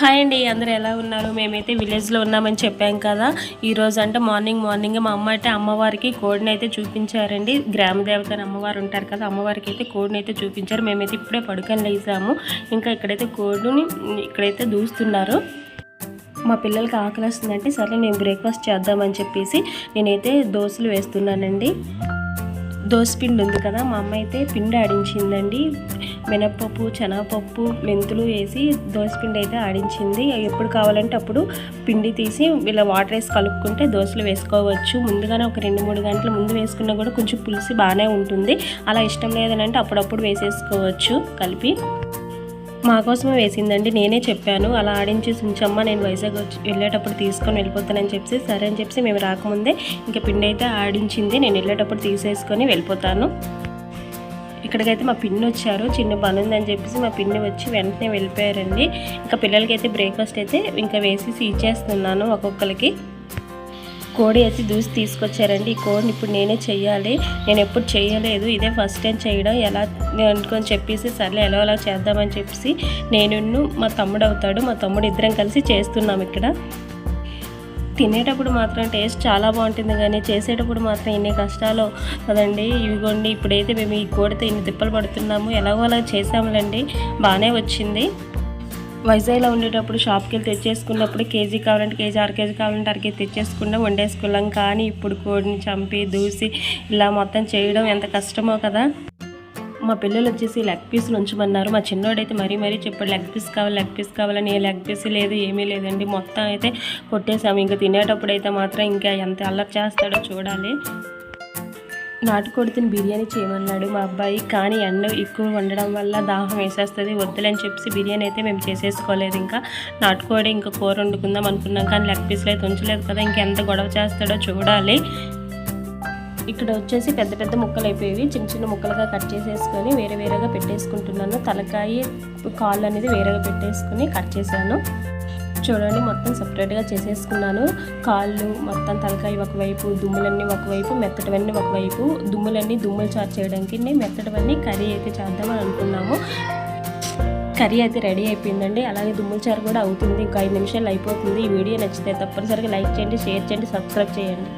Hi అండి అందరూ ఎలా ఉన్నారు? మేమైతే విలేజ్లో ఉన్నామని చెప్పాం కదా. ఈరోజు అంటే మార్నింగ్ మార్నింగ్ మా అమ్మ అయితే అమ్మవారికి కోడిని అయితే చూపించారండి. గ్రామ దేవత అని అమ్మవారు ఉంటారు కదా అమ్మవారికి అయితే కోడిని అయితే చూపించారు. మేమైతే ఇప్పుడే పడుకొని లేసాము. ఇంకా ఇక్కడైతే కోడిని ఇక్కడైతే దూస్తున్నారు. మా పిల్లలకి ఆకలి వస్తుందంటే సరే నేను బ్రేక్ఫాస్ట్ చేద్దామని చెప్పేసి నేనైతే దోశలు వేస్తున్నానండి. దోశ పిండి ఉంది కదా మా అమ్మ అయితే పిండి ఆడించిందండి. మినప్పప్పు శనగపప్పు మెంతులు వేసి దోసపిండి అయితే ఆడించింది. ఎప్పుడు కావాలంటే అప్పుడు పిండి తీసి ఇలా వాటర్ వేసి కలుపుకుంటే దోశలు వేసుకోవచ్చు. ముందుగానే ఒక రెండు మూడు గంటల ముందు వేసుకున్నా కూడా కొంచెం పులుసు బాగానే ఉంటుంది. అలా ఇష్టం లేదని అంటే అప్పుడప్పుడు వేసేసుకోవచ్చు కలిపి. మా కోసమే వేసిందండి నేనే చెప్పాను. అలా ఆడించి ఉంచమ్మా నేను వైజాగ్ వచ్చి వెళ్ళేటప్పుడు తీసుకొని వెళ్ళిపోతానని చెప్పి సరే అని చెప్పి మేము రాకముందే ఇంకా పిండి అయితే ఆడించింది. నేను వెళ్ళేటప్పుడు తీసేసుకొని వెళ్ళిపోతాను. ఇక్కడికైతే మా పిన్ని వచ్చారు. చిన్న పని ఉందని చెప్పేసి మా పిన్ని వచ్చి వెంటనే వెళ్ళిపోయారండి. ఇంకా పిల్లలకి అయితే బ్రేక్ఫాస్ట్ అయితే ఇంకా వేసేసి ఇచ్చేస్తున్నాను ఒక్కొక్కరికి. కోడి అయితే దూసి తీసుకొచ్చారండి. ఈ కోడిని ఇప్పుడు నేనే చెయ్యాలి. నేను ఎప్పుడు చేయలేదు ఇదే ఫస్ట్ టైం చేయడం. ఎలా అనుకొని చెప్పేసి సర్లే ఎలా ఎలా చేద్దామని చెప్పేసి నేను మా తమ్ముడు అవుతాడు. మా తమ్ముడు ఇద్దరం కలిసి చేస్తున్నాం ఇక్కడ. తినేటప్పుడు మాత్రం టేస్ట్ చాలా బాగుంటుంది కానీ చేసేటప్పుడు మాత్రం ఇన్ని కష్టాలు కదండి. ఇవిగోండి ఇప్పుడైతే మేము ఈ కోడితో ఇన్ని తిప్పలు పడుతున్నాము. ఎలాగో అలా చేసాములండి బాగానే వచ్చింది. వైజాగ్లో ఉండేటప్పుడు షాప్కి వెళ్ళి తెచ్చేసుకున్నప్పుడు కేజీ కావాలంటే కేజీ అర కేజీ కావాలంటే అర కేజీ తెచ్చేసుకున్నా వండేసుకున్నాం. కానీ ఇప్పుడు కోడిని చంపి దూసి ఇలా మొత్తం చేయడం ఎంత కష్టమో కదా. మా పిల్లలు వచ్చేసి లెగ్ పీసులు ఉంచమన్నారు. మా చిన్నోడైతే మరీ మరీ చెప్పాడు లెగ్ పీస్ కావాలి లెగ్ పీస్ కావాలని ఏ లెగ్ పీస్ లేదు ఏమీ లేదండి. మొత్తం అయితే కొట్టేసాము. ఇంకా తినేటప్పుడు అయితే మాత్రం ఇంకా ఎంత అల్లరి చేస్తాడో చూడాలి. నాటుకోడి తిని బిర్యానీ చేయమన్నాడు మా అబ్బాయి. కానీ ఎండ ఎక్కువ వండడం వల్ల దాహం వేసేస్తుంది వద్దులని చెప్పి బిర్యానీ అయితే మేము చేసేసుకోలేదు. ఇంకా నాటుకోడి ఇంకా కూర వండుకుందాం అనుకున్నాం కానీ లెగ్ పీస్లు అయితే ఉంచలేదు కదా ఇంకెంత గొడవ చేస్తాడో చూడాలి. ఇక్కడ వచ్చేసి పెద్ద పెద్ద ముక్కలు అయిపోయి చిన్న చిన్న ముక్కలుగా కట్ చేసేసుకొని వేరే వేరేగా పెట్టేసుకుంటున్నాను. తలకాయ కాళ్ళు అనేది వేరేగా పెట్టేసుకొని కట్ చేశాను. చూడండి మొత్తం సపరేట్గా చేసేసుకున్నాను. కాళ్ళు మొత్తం తలకాయ ఒకవైపు దుమ్ములన్నీ ఒకవైపు మెత్తటివన్నీ ఒకవైపు దుమ్ములన్నీ దుమ్ములు చారు చేయడానికి మెత్తటివన్నీ కర్రీ అయితే చేద్దామని అనుకున్నాము. కర్రీ అయితే రెడీ అయిపోయిందండి. అలాగే దుమ్ముల చారు కూడా అవుతుంది. ఇంకా ఐదు నిమిషాలు అయిపోతుంది. ఈ వీడియో నచ్చితే తప్పనిసరిగా లైక్ చేయండి షేర్ చేయండి సబ్స్క్రైబ్ చేయండి.